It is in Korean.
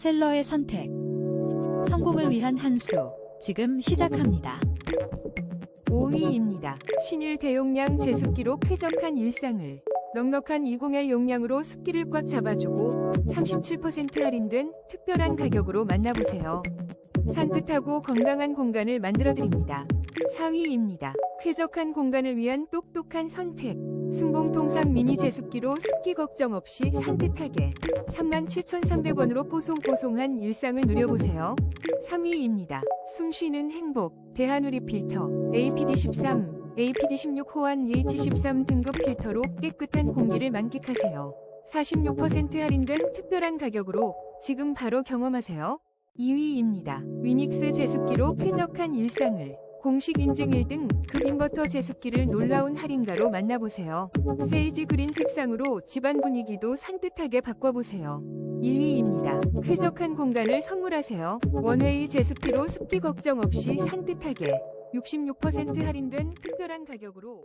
셀러의 선택. 성공을 위한 한 수. 지금 시작합니다. 5위입니다. 신일 대용량 제습기로 쾌적한 일상을 넉넉한 20L 용량으로 습기를 꽉 잡아주고 37% 할인된 특별한 가격으로 만나보세요. 산뜻하고 건강한 공간을 만들어드립니다. 4위입니다. 쾌적한 공간을 위한 똑똑한 선택. 승봉통상 미니 제습기로 습기 걱정 없이 산뜻하게 37,300원으로 뽀송뽀송한 일상을 누려보세요. 3위입니다. 숨쉬는 행복, 대한우리 필터, APD13, APD16 호환 H13 등급 필터로 깨끗한 공기를 만끽하세요. 46% 할인된 특별한 가격으로 지금 바로 경험하세요. 2위입니다. 위닉스 제습기로 쾌적한 일상을 공식 인증 1등 급인버터 제습기를 놀라운 할인가로 만나보세요. 세이지 그린 색상으로 집안 분위기도 산뜻하게 바꿔보세요. 1위입니다. 쾌적한 공간을 선물하세요. 원웨이 제습기로 습기 걱정 없이 산뜻하게 66% 할인된 특별한 가격으로